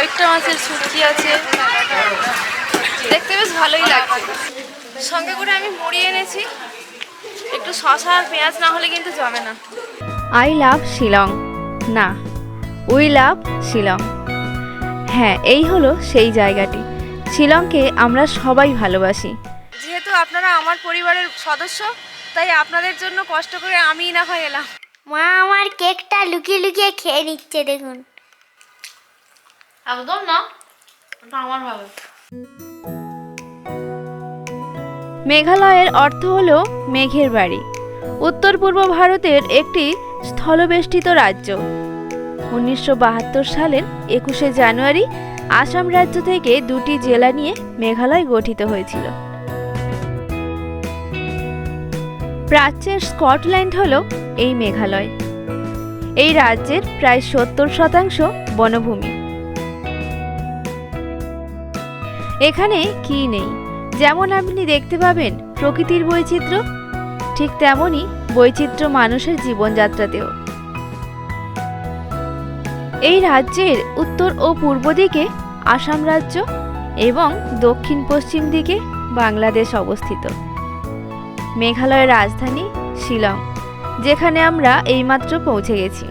কয়েকটা মাছের শুটকি আছে। দেখতে বেশ ভালোই লাগছে। সঙ্গে করে আমি মুড়ি এনেছি। একটু শশা আর পেঁয়াজ না হলে কিন্তু জমে না। I love Shillong. না উই লাভ শিলং। হ্যাঁ এই হলো সেই জায়গাটি। শিলংকে আমরা সবাই ভালোবাসি। যেহেতু আপনারা আমার পরিবারের সদস্য তাই আপনাদের জন্য কষ্ট করে আমিই না হয় এলাম। মা আমার কেকটা লুকিয়ে লুকিয়ে খেয়ে নিচ্ছে দেখুন। একদম না আমার ভাবে মেঘালয়ের অর্থ হল মেঘের বাড়ি। উত্তর পূর্ব ভারতের একটি স্থলবেষ্টিত রাজ্য। উনিশশো বাহাত্তর সালের একুশে জানুয়ারি আসাম রাজ্য থেকে দুটি জেলা নিয়ে মেঘালয় গঠিত হয়েছিল। প্রাচ্যের স্কটল্যান্ড হল এই মেঘালয়। এই রাজ্যের প্রায় সত্তর শতাংশ বনভূমি। এখানে কি নেই? যেমন আপনি দেখতে পাবেন প্রকৃতির বৈচিত্র্য, ঠিক তেমনই বৈচিত্র্য মানুষের জীবনযাত্রাতেও। এই রাজ্যের উত্তর ও পূর্ব দিকে আসাম রাজ্য এবং দক্ষিণ পশ্চিম দিকে বাংলাদেশ অবস্থিত। মেঘালয়ের রাজধানী শিলং, যেখানে আমরা এইমাত্র পৌঁছে গেছি।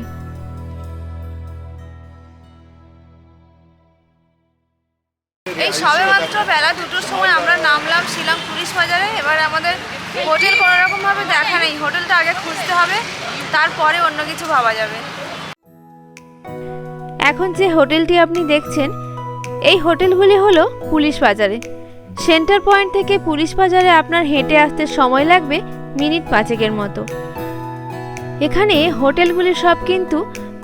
কোনো দেখা নেই। হোটেলটা আগে খুঁজতে হবে, তারপরে অন্য কিছু ভাবা যাবে। এখন যে হোটেলটি আপনি দেখছেন, এই হোটেলগুলি হলো পুলিশ বাজারে। সেন্টার পয়েন্ট থেকে পুলিশ বাজারে আপনার হেঁটে আসতে সময় লাগবে মিনিট পাঁচেকের মতো। এখানে হোটেলগুলি সব কিন্তু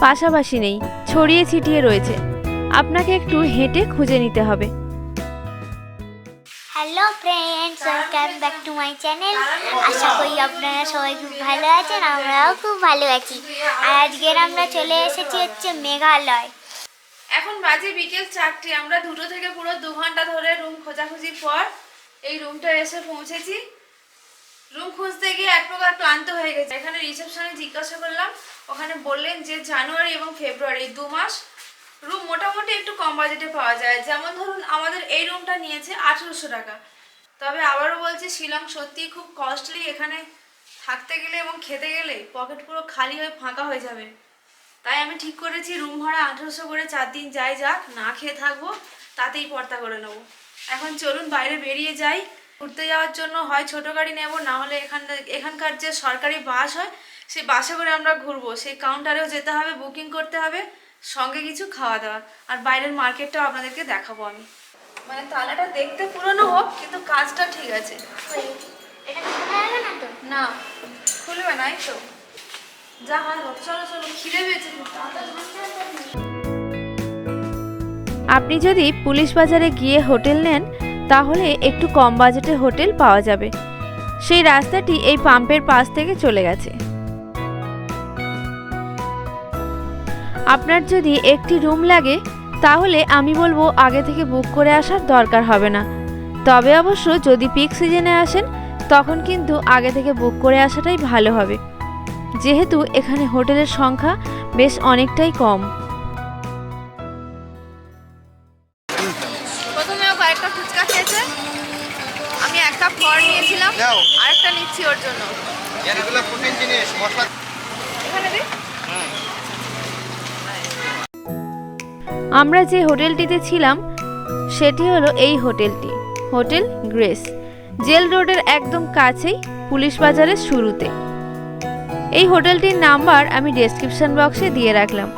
পাশাপাশি নেই, ছড়িয়ে ছিটিয়ে রয়েছে। আপনাকে একটু হেঁটে খুঁজে নিতে হবে। Hello friends welcome back to my channel আশা করি আপনারা সবাই খুব ভালো আছেন, আমরাও খুব ভালো আছি। আর আজকের আমরা চলে এসেছি হচ্ছে মেঘালয়। এখন বাজে বিকেল চারটে, আমরা দুটো থেকে পুরো দু ঘণ্টা ধরে রুম খোঁজাখুঁজির পর এই রুমটা এসে পৌঁছেছি। রুম খুঁজতে গিয়ে এক প্রকার ক্লান্ত হয়ে গেছে। এখানে রিসেপশনে জিজ্ঞাসা করলাম, ওখানে বললেন যে জানুয়ারি এবং ফেব্রুয়ারি দু মাস রুম মোটামুটি একটু কম বাজেটে পাওয়া যায়। যেমন ধরুন, আমাদের এই রুমটা নিয়েছে আঠেরোশো টাকা। তবে আবারও বলছি, শিলং সত্যিই খুব কস্টলি এখানে থাকতে গেলে এবং খেতে গেলে পকেট পুরো খালি হয়ে ফাঁকা হয়ে যাবে। তাই আমি ঠিক করেছি রুম ভাড়া আঠেরোশো করে চার দিন যাই যাক, না খেয়ে থাকব, তাতেই পর্দা করে নেব। এখন চলুন বাইরে বেরিয়ে যাই। ঘুরতে যাওয়ার জন্য হয় ছোট গাড়ি নেব, না হলে এখান এখানকার যে সরকারি বাস হয়, সেই বাসে করে আমরা ঘুরবো। সেই কাউন্টারেও যেতে হবে বুকিং করতে হবে। সঙ্গে কিছু খাওয়া দাওয়া। আর বাইরের মার্কেটটাও আপনাদেরকে দেখাবো আমি। মানে তালাটা দেখতে পুরনো হোক, কিন্তু কাজটা ঠিক আছে। না, খুলবে তো। যা হয় চলো চলো পেয়েছে আপনি যদি পুলিশ বাজারে গিয়ে হোটেল নেন, তাহলে একটু কম বাজেটে হোটেল পাওয়া যাবে। সেই রাস্তাটি এই পাম্পের পাশ থেকে চলে গেছে। আপনার যদি একটি রুম লাগে তাহলে আমি বলব আগে থেকে বুক করে আসার দরকার হবে না। তবে অবশ্য যদি পিক সিজনে আসেন তখন কিন্তু আগে থেকে বুক করে আসাটাই ভালো হবে। যেহেতু এখানে হোটেলের সংখ্যা বেশ অনেকটাই কম। প্রথমে কয়েকটা ফুচকা খেয়েছে। আমি এক কাপ ফর নিয়েছিলাম আরেকটা নিচ্ছি ওর জন্য। এখানে আমরা যে হোটেলটিতে ছিলাম, সেটি হলো এই হোটেলটি, হোটেল গ্রেস, জেল রোডের একদম কাছেই পুলিশ বাজারের শুরুতে। এই হোটেলটির নাম্বার আমি ডেসক্রিপশন বক্সে দিয়ে রাখলাম।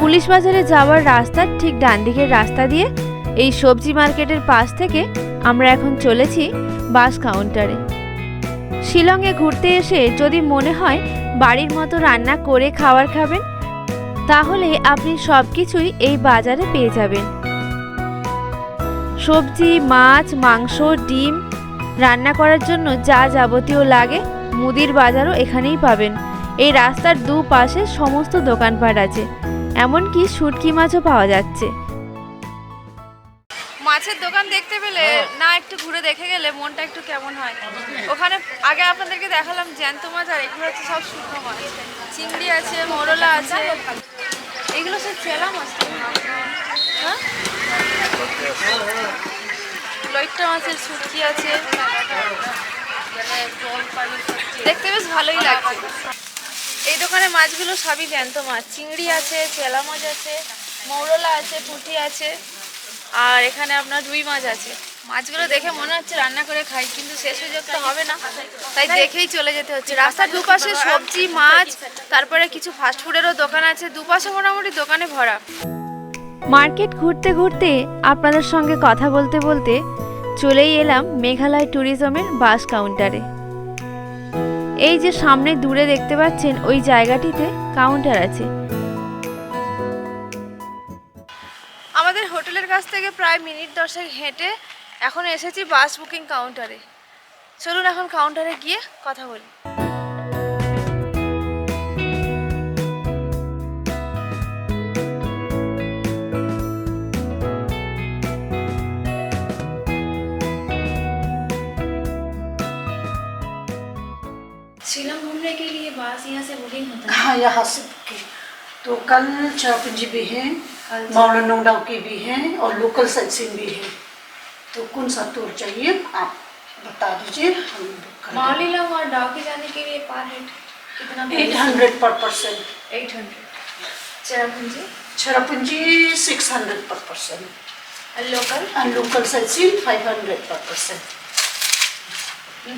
পুলিশ বাজারে যাওয়ার রাস্তার ঠিক ডান দিকের রাস্তা দিয়ে এই সবজি মার্কেটের পাশ থেকে আমরা এখন চলেছি বাস কাউন্টারে। শিলংয়ে ঘুরতে এসে যদি মনে হয় বাড়ির মতো রান্না করে খাবার খাবেন তাহলে আপনি সব কিছুই এই বাজারে পেয়ে যাবেন। সবজি মাছ মাংস ডিম রান্না করার জন্য যা যাবতীয় লাগে মুদির বাজারও এখানেই পাবেন। এই রাস্তার দু পাশে সমস্ত দোকানপাট আছে এমনকি শুটকি মাছও পাওয়া যাচ্ছে। মাছের দোকান দেখতে পেলে না একটু ঘুরে দেখে গেলে মনটা একটু কেমন হয়? ওখানে আগে আপনাদেরকে দেখালাম জ্যান্ত মাছ আর এগুলো হচ্ছে সব শুকনো মাছ। চিংড়ি আছে মোরলা আছে। এগুলো সব চেলা মাছ? হ্যাঁ? মাছের শুটকি আছে। দেখতে বেশ ভালোই লাগছে। এই দোকানে মাছগুলো সবই জ্যান্ত মাছ। চিংড়ি আছে চেলা মাছ আছে, মৌরলা আছে, পুঁটি আছে। আর এখানে আপনার রুই মাছ আছে। মাছগুলো দেখে মনে হচ্ছে রান্না করে খাই কিন্তু শেষ সুযোগ তো হবে না। তাই দেখেই চলে যেতে হচ্ছে। রাস্তার দুপাশে সবজি মাছ তারপরে কিছু ফাস্টফুডেরও দোকান আছে। দুপাশে মোটামুটি দোকানে ভরা। মার্কেট ঘুরতে ঘুরতে আপনাদের সঙ্গে কথা বলতে বলতে চলেই এলাম মেঘালয় ট্যুরিজমের বাস কাউন্টারে এই যে সামনে দূরে দেখতে পাচ্ছেন ওই জায়গাটিতে কাউন্টার আছে। আমাদের হোটেলের কাছ থেকে প্রায় মিনিট দশেক হেঁটে এখন এসেছি বাস বুকিং কাউন্টারে চলুন এখন কাউন্টারে গিয়ে কথা বলি शिलोंग घूमने के लिए बस यहाँ से बुकिंग होता है हाँ यहाँ से बुकिंग तो कल चौपंजी भी है माउला नोडाव की भी है और लोकल साइट भी है तो कौन सा टूर चाहिए? आप बता दीजिए हम माउली लॉन्ग और जाने के लिए पर हेड कितना eight hundred per person eight hundred. Cherrapunji? Cherrapunji six hundred per person और लोकल और local site five hundred per person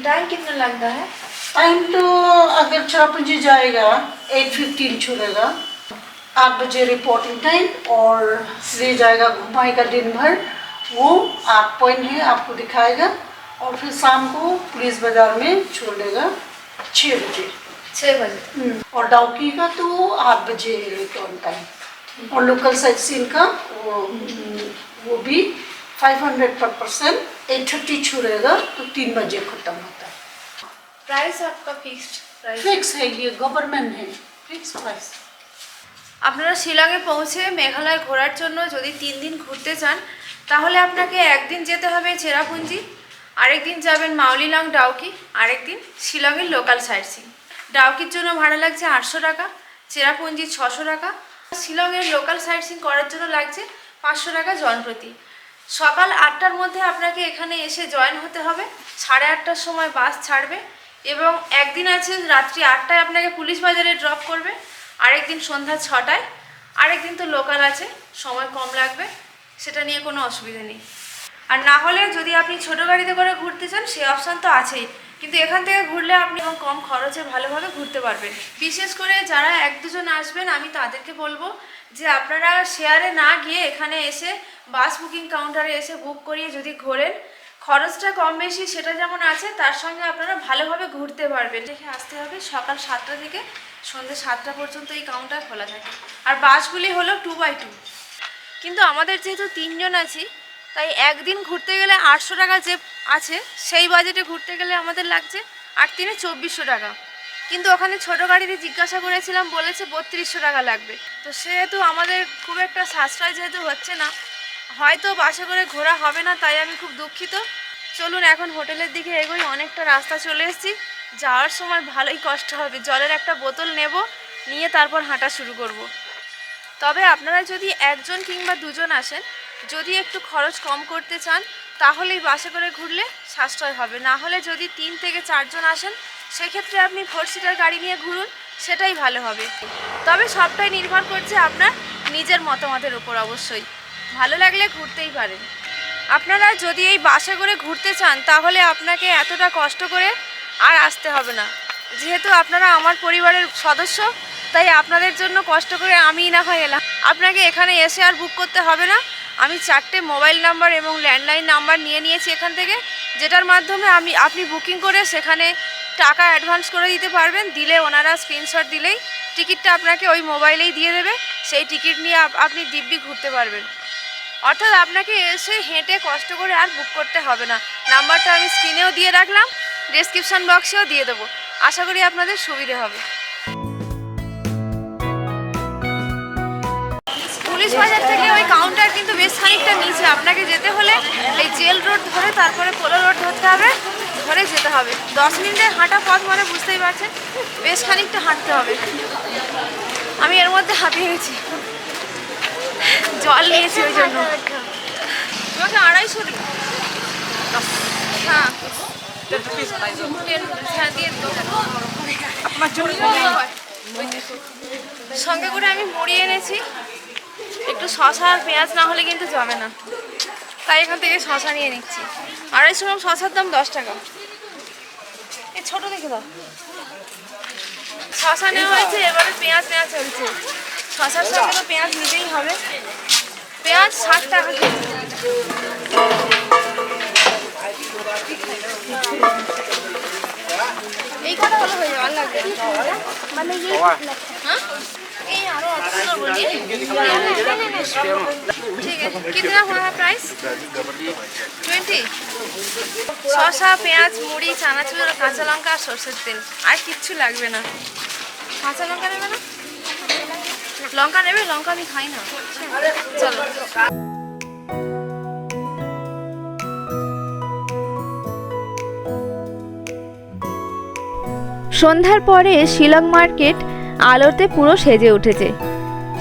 time कितना लगता है? टाइम तो अगर चरापुंजी जाएगा एट फिफ्टीन छुड़ेगा आठ बजे रिपोर्टिंग टाइम और ले जाएगा घुमाएगा दिन भर। वो आठ पॉइंट है आपको दिखाएगा और फिर शाम को पुलिस बाजार में छोड़ देगा छः बजे छः बजे और डाउकी का तो आठ बजे रिटर्न टाइम और लोकल साइट सीन का वो हम्म, वो भी five hundred per person eight thirty छुड़ेगा तो तीन बजे खत्म होता है प्राइस आपका फिक्स्ड प्राइस फिक्स है ये गवर्नमेंट है फिक्स प्राइस আপনারা শিলংয়ে পৌঁছে মেঘালয় ঘোরার জন্য যদি তিন দিন ঘুরতে চান তাহলে আপনাকে একদিন যেতে হবে চেরাপুঞ্জি, আরেকদিন যাবেন মাউলিলং ডাউকি, আরেকদিন শিলংয়ের লোকাল সাইট সিন ডাউকির জন্য ভাড়া লাগছে আটশো টাকা, চেরাপুঞ্জি ছশো টাকা। শিলংয়ের লোকাল সাইট সিন করার জন্য লাগছে পাঁচশো টাকা জনপ্রতি। সকাল আটটার মধ্যে আপনাকে এখানে এসে জয়েন হতে হবে। সাড়ে আটটার সময় বাস ছাড়বে এবং একদিন আছে রাত্রি আটটায় আপনাকে পুলিশ বাজারে ড্রপ করবে। আরেকদিন সন্ধ্যা ছটায়, আরেকদিন তো লোকাল আছে, সময় কম লাগবে। সেটা নিয়ে কোনো অসুবিধা নেই। আর না হলে যদি আপনি ছোট গাড়িতে করে ঘুরতে চান সেই অপশান তো আছেই। কিন্তু এখান থেকে ঘুরলে আপনি এবং কম খরচে ভালোভাবে ঘুরতে পারবেন। বিশেষ করে যারা এক দুজন আসবেন, আমি তাদেরকে বলব যে আপনারা শেয়ারে না গিয়ে এখানে এসে বাস বুকিং কাউন্টারে এসে বুক করিয়ে যদি ঘোরেন, খরচটা কম বেশি সেটা যেমন আছে, তার সঙ্গে আপনারা ভালোভাবে ঘুরতে পারবেন। দেখে আসতে হবে, সকাল সাতটা থেকে সন্ধ্যে সাতটা পর্যন্ত এই কাউন্টার খোলা থাকে। আর বাসগুলি হলো টু বাই টু কিন্তু আমাদের যেহেতু তিনজন আছি, তাই একদিন ঘুরতে গেলে আটশো টাকা যে আছে, সেই বাজেটে ঘুরতে গেলে আমাদের লাগছে আট তিনে চব্বিশশো টাকা। কিন্তু ওখানে ছোটো গাড়িতে জিজ্ঞাসা করেছিলাম, বলেছে বত্রিশশো টাকা লাগবে। তো সেহেতু আমাদের খুব একটা সাশ্রয় যেহেতু হচ্ছে না, হয়তো বাসে করে ঘোরা হবে না, তাই আমি খুব দুঃখিত। চলুন এখন হোটেলের দিকে এগোই, অনেকটা রাস্তা চলে এসেছি। যাওয়ার সময় ভালোই কষ্ট হবে, জলের একটা বোতল নেব, নিয়ে তারপর হাঁটা শুরু করব। তবে আপনারা যদি একজন কিংবা দুজন আসেন, যদি একটু খরচ কম করতে চান, তাহলেই বাসে করে ঘুরলে সাশ্রয় হবে। না হলে যদি তিন থেকে চারজন আসেন, সেক্ষেত্রে আপনি ফোর সিটার গাড়ি নিয়ে ঘুরুন, সেটাই ভালো হবে। তবে সবটাই নির্ভর করছে আপনার নিজের মতামতের উপর অবশ্যই। ভালো লাগলে ঘুরতেই পারেন। আপনারা যদি এই বাসে করে ঘুরতে চান, তাহলে আপনাকে এতটা কষ্ট করে আর আসতে হবে না। যেহেতু আপনারা আমার পরিবারের সদস্য তাই আপনাদের জন্য কষ্ট করে আমি না হয় এলাম। আপনাকে এখানে এসে আর বুক করতে হবে না। আমি চারটে মোবাইল নাম্বার এবং ল্যান্ডলাইন নাম্বার নিয়ে নিয়েছি এখান থেকে, যেটার মাধ্যমে আমি, আপনি বুকিং করে সেখানে টাকা অ্যাডভান্স করে দিতে পারবেন। দিলে ওনারা স্ক্রিনশট দিলেই টিকিটটা আপনাকে ওই মোবাইলেই দিয়ে দেবে। সেই টিকিট নিয়ে আপনি দিব্যি ঘুরতে পারবেন। অর্থাৎ আপনাকে এসে হেঁটে কষ্ট করে আর বুক করতে হবে না। নাম্বারটা আমি স্ক্রিনেও দিয়ে রাখলাম। ডেসক্রিপশন বক্সেও দিয়ে দেবো। আশা করি আপনাদের সুবিধে হবে। পুলিশ বাজার থেকে ওই কাউন্টার কিন্তু বেশ খানিকটা নিচে। আপনাকে যেতে হলে এই জেল রোড ধরে তারপরে পোলো রোড ধরতে হবে ধরে যেতে হবে। দশ মিনিটের হাঁটা পথ মানে বুঝতেই পারছেন বেশ খানিকটা হাঁটতে হবে। আমি এর মধ্যে হাঁপিয়ে গেছি। জল নিয়েছি ওই জন্য। তোমাকে আড়াইশো দিই হ্যাঁ। সঙ্গে করে আমি মুড়ি এনেছি। একটু শশা আর পেঁয়াজ না হলে কিন্তু জমে না। তাই এখান থেকে শশা নিয়ে নিচ্ছি। আড়াইশো গ্রাম শশার দাম দশ টাকা। এই ছোট দেখে দাও। শশা নেওয়া হয়েছে এবারে পেঁয়াজ নেওয়া চলছে। শশার সঙ্গে তো পেঁয়াজ নিতেই হবে। পেঁয়াজ ষাট টাকা এই কটা হলো হয়ে যাবে? আর লাগবে। মানে হ্যাঁ? এই আরো অতগুলো বলি। ঠিক আছে কিতনা हुआ है प्राइस টোয়েন্টি শসা পেঁয়াজ মুড়ি চানাচুর কাঁচা লঙ্কা আর সর্ষের তেল আর কিচ্ছু লাগবে না কাঁচা লঙ্কা নেবে না লঙ্কা নেবে লঙ্কা আমি খাই না চলো সন্ধ্যার পরে শিলং মার্কেট আলোতে পুরো সেজে উঠেছে।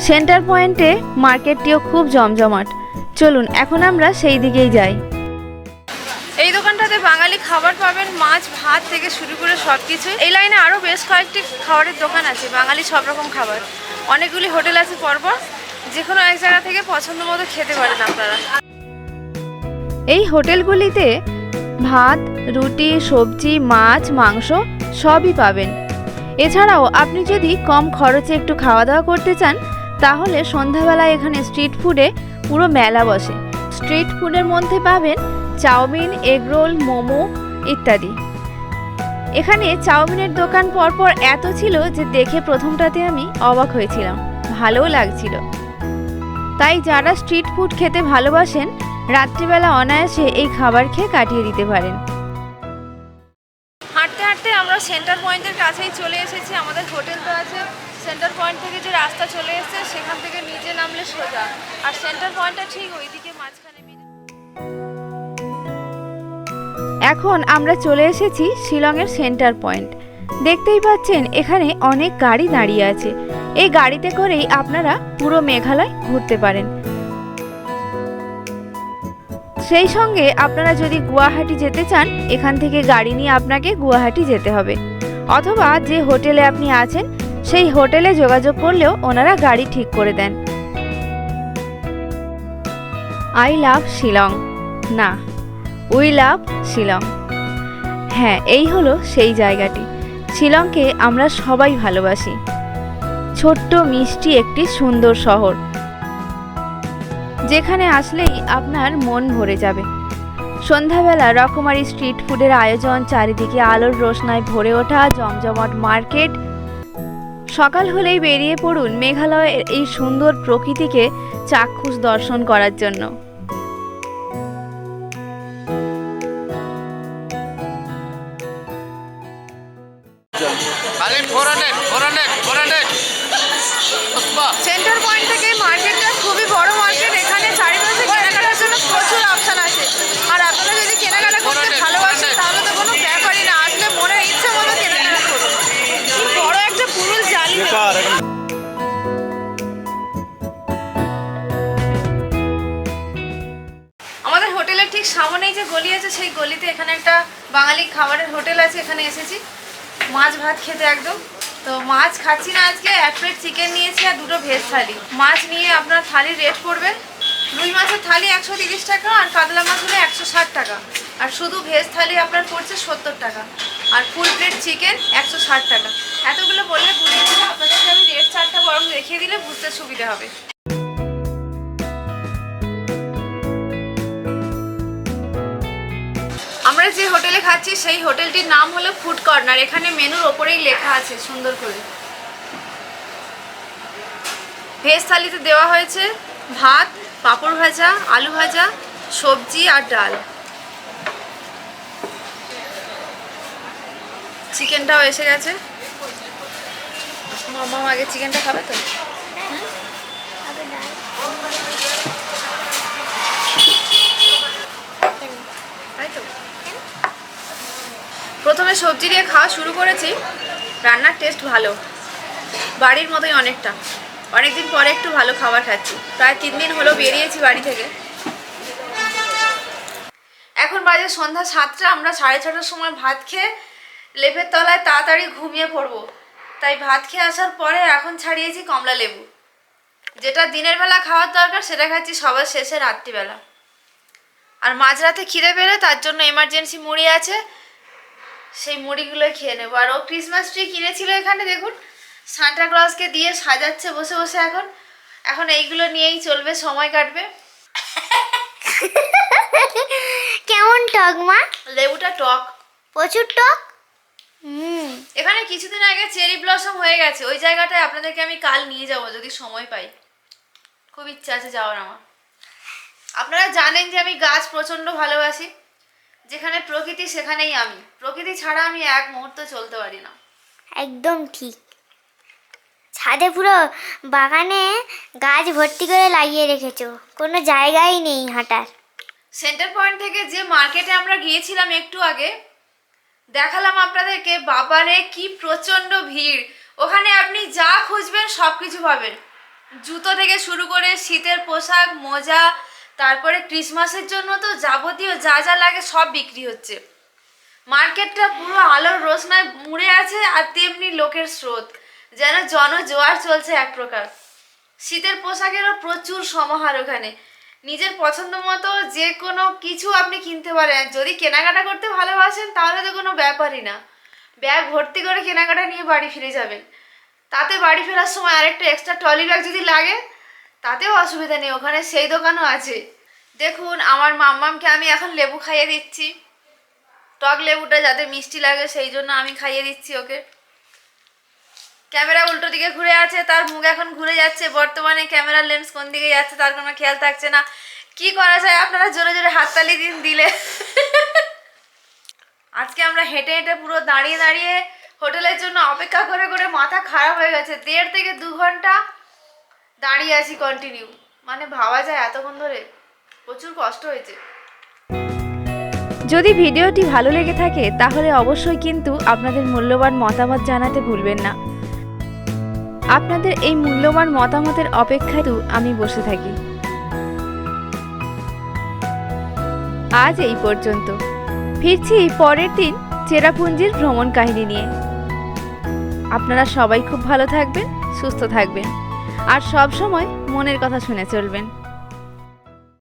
সেন্টার পয়েন্টে মার্কেটটিও খুব জমজমাট। চলুন এখন আমরা সেই দিকেই যাই। এই দোকানটাতে বাঙালি খাবার পাবেন মাছ ভাত থেকে শুরু করে সব কিছু এই লাইনে আরও বেশ কয়েকটি খাবারের দোকান আছে বাঙালি সব রকম খাবার। অনেকগুলি হোটেল আছে পরপর যে কোনো এক জায়গা থেকে পছন্দ মতো খেতে পারেন আপনারা। এই হোটেলগুলিতে ভাত রুটি সবজি মাছ মাংস সবই পাবেন। এছাড়াও আপনি যদি কম খরচে একটু খাওয়া দাওয়া করতে চান, তাহলে সন্ধ্যাবেলায় এখানে স্ট্রিট ফুডে পুরো মেলা বসে। স্ট্রিট ফুডের মধ্যে পাবেন চাউমিন এগরোল মোমো ইত্যাদি। এখানে চাউমিনের দোকান পরপর এত ছিল যে দেখে প্রথমটাতে আমি অবাক হয়েছিলাম। ভালোও লাগছিল। তাই যারা স্ট্রিট ফুড খেতে ভালোবাসেন, রাত্রিবেলা অনায়াসে এই খাবার খেয়ে কাটিয়ে দিতে পারেন। আমরা সেন্টার পয়েন্টের কাছেই চলে এসেছি, আমাদের হোটেল তো আছে। সেন্টার পয়েন্ট থেকে যে রাস্তা চলে এসেছে, সেখান থেকে নিচে নামলে সোজা। আর সেন্টার পয়েন্টটা ঠিক ওইদিকে মাঝখানে এখন আমরা চলে এসেছি শিলংয়ের সেন্টার পয়েন্ট দেখতেই পাচ্ছেন, এখানে অনেক গাড়ি দাঁড়িয়ে আছে। এই গাড়িতে করেই আপনারা পুরো মেঘালয় ঘুরতে পারেন। সেই সঙ্গে আপনারা যদি গুয়াহাটি যেতে চান, এখান থেকে গাড়ি নিয়ে আপনাকে গুয়াহাটি যেতে হবে। অথবা যে হোটেলে আপনি আছেন, সেই হোটেলে যোগাযোগ করলেও ওনারা গাড়ি ঠিক করে দেন। I love Shillong. না, উই লাভ শিলং। হ্যাঁ এই হলো সেই জায়গাটি। শিলংকে আমরা সবাই ভালোবাসি। ছোট্ট মিষ্টি একটি সুন্দর শহর। যেখানে আসলেই আপনার মন ভরে যাবে। সন্ধ্যাবেলা রকমারি স্ট্রিট ফুডের আয়োজন, চারিদিকে আলোর রোশনায় ভরে ওঠা জমজমাট মার্কেট। সকাল হলেই বেরিয়ে পড়ুন মেঘালয়ের এই সুন্দর প্রকৃতিকে চাক্ষুষ দর্শন করার জন্য। মাছ ভাত খেতে একদম। তো মাছ খাচ্ছি না আজকে, এক প্লেট চিকেন নিয়েছি আর দুটো ভেজ থালি। মাছ নিয়ে আপনার থালির রেট পড়বে, রুই মাছের থালি একশো তিরিশ টাকা আর কাতলা মাছ হলে একশো ষাট টাকা। আর শুধু ভেজ থালি আপনার পড়ছে সত্তর টাকা। আর ফুল প্লেট চিকেন একশো ষাট টাকা। এতগুলো বললে বুঝিয়ে দিলে আপনাদেরকে আমি রেট চারটা বরং দেখিয়ে দিলে বুঝতে সুবিধা হবে। আমরা যে হোটেলে খাচ্ছি, সেই হোটেলটির নাম হলো ফুড কর্নার এখানে মেনুর ওপরেই লেখা আছে সুন্দর করে। ভেজ থালিতে দেওয়া হয়েছে ভাত, পাঁপড় ভাজা, আলু ভাজা, সবজি আর ডাল। চিকেনটাও এসে গেছে। মামা আগে চিকেনটা খাবে তো তাই তো প্রথমে সবজি দিয়ে খাওয়া শুরু করেছি। রান্নার টেস্ট ভালো। বাড়ির মতোই অনেকটা। অনেকদিন পরে একটু ভালো খাবার খাচ্ছি। প্রায় তিন দিন হলো বেরিয়েছি বাড়ি থেকে। এখন বাজে সন্ধ্যা সাতটা, আমরা সাড়ে ছটার সময় ভাত খেয়ে লেপের তলায় তাড়াতাড়ি ঘুমিয়ে পড়ব। তাই ভাত খেয়ে আসার পরে এখন ছাড়িয়েছি কমলা লেবু। যেটা দিনের বেলা খাওয়ার দরকার, সেটা খাচ্ছি সবার শেষে রাত্রিবেলা। আর মাঝরাতে খিদে পেলে তার জন্য এমার্জেন্সি মুড়ি আছে। সেই মুড়িগুলো খেয়ে নেব। আর ও ক্রিসমাস ট্রি কিনেছিল এখানে দেখুন সান্টা ক্লজকে দিয়ে সাজাচ্ছে বসে বসে এখন। এখন এইগুলো নিয়েই চলবে সময় কাটবে। কেমন টক মা? লেবুটা টক। প্রচুর টক? হুম। এখানে কিছুদিন আগে চেরি ব্লসম হয়ে গেছে ওই জায়গাটায় আপনাদেরকে আমি কাল নিয়ে যাব যদি সময় পাই। খুব ইচ্ছা আছে যাওয়ার আমার। আপনারা জানেন যে আমি গাছ প্রচণ্ড ভালোবাসি। যেখানে প্রকৃতি সেখানেই আমি। প্রকৃতি ছাড়া আমি এক মুহূর্ত চলতে পারি না। একদম ঠিক। ছাদে পুরো বাগানে গাছ ভর্তি করে লাগিয়ে রেখেছো। কোনো জায়গাই নেই হাঁটার। সেন্টার পয়েন্ট থেকে যে মার্কেটে আমরা গিয়েছিলাম একটু আগে দেখালাম আপনাদেরকে বাবারে কি প্রচণ্ড ভিড়। ওখানে আপনি যা খুঁজবেন সব কিছু পাবেন। জুতো থেকে শুরু করে শীতের পোশাক মোজা তারপরে ক্রিসমাসের জন্য তো যাবতীয় যা যা লাগে সব বিক্রি হচ্ছে। মার্কেটটা পুরো আলোর রোশনায় মুড়ে আছে আর তেমনি লোকের স্রোত, যেন জনজোয়ার চলছে এক প্রকার। শীতের পোশাকেরও প্রচুর সমাহার ওখানে। নিজের পছন্দ মতো যে কোনো কিছু আপনি কিনতে পারেন। যদি কেনাকাটা করতে ভালোবাসেন, তাহলে তো কোনো ব্যাপারই না। ব্যাগ ভর্তি করে কেনাকাটা নিয়ে বাড়ি ফিরে যাবেন। তাতে বাড়ি ফেরার সময় আরেকটা এক্সট্রা ট্রলি ব্যাগ যদি লাগে তাতেও অসুবিধা নেই, ওখানে সেই দোকানও আছে। দেখুন, আমার মাম্মামকে আমি এখন লেবু খাইয়ে দিচ্ছি। টক লেবুটা যাতে মিষ্টি লাগে, সেই জন্য আমি খাইয়ে দিচ্ছি ওকে। ক্যামেরা উল্টো দিকে ঘুরে আছে, তার মুখ এখন ঘুরে যাচ্ছে। বর্তমানে ক্যামেরার লেন্স কোন দিকে যাচ্ছে, তার কোনো খেয়াল থাকছে না। কি করা যায়? আপনারা জোরে জোরে হাততালি দিন, দিলে। আজকে আমরা হেঁটে হেঁটে পুরো দাঁড়িয়ে দাঁড়িয়ে হোটেলের জন্য অপেক্ষা করে করে মাথা খারাপ হয়ে গেছে। দেড় থেকে দু ঘণ্টা দাঁড়িয়ে আছি কন্টিনিউ মানে ভাবা যায় এতক্ষণ ধরে। প্রচুর কষ্ট হয়েছে। যদি ভিডিওটি ভালো লেগে থাকে, তাহলে অবশ্যই কিন্তু আপনাদের মূল্যবান মতামত জানাতে ভুলবেন না। আপনাদের এই মূল্যবান মতামতের অপেক্ষায় আমি বসে থাকি। আজ এই পর্যন্ত। ফিরছি পরের দিন চেরাপুঞ্জির ভ্রমণ কাহিনী নিয়ে। আপনারা সবাই খুব ভালো থাকবেন, সুস্থ থাকবেন। আর সব সময় মনের কথা শুনে চলবেন।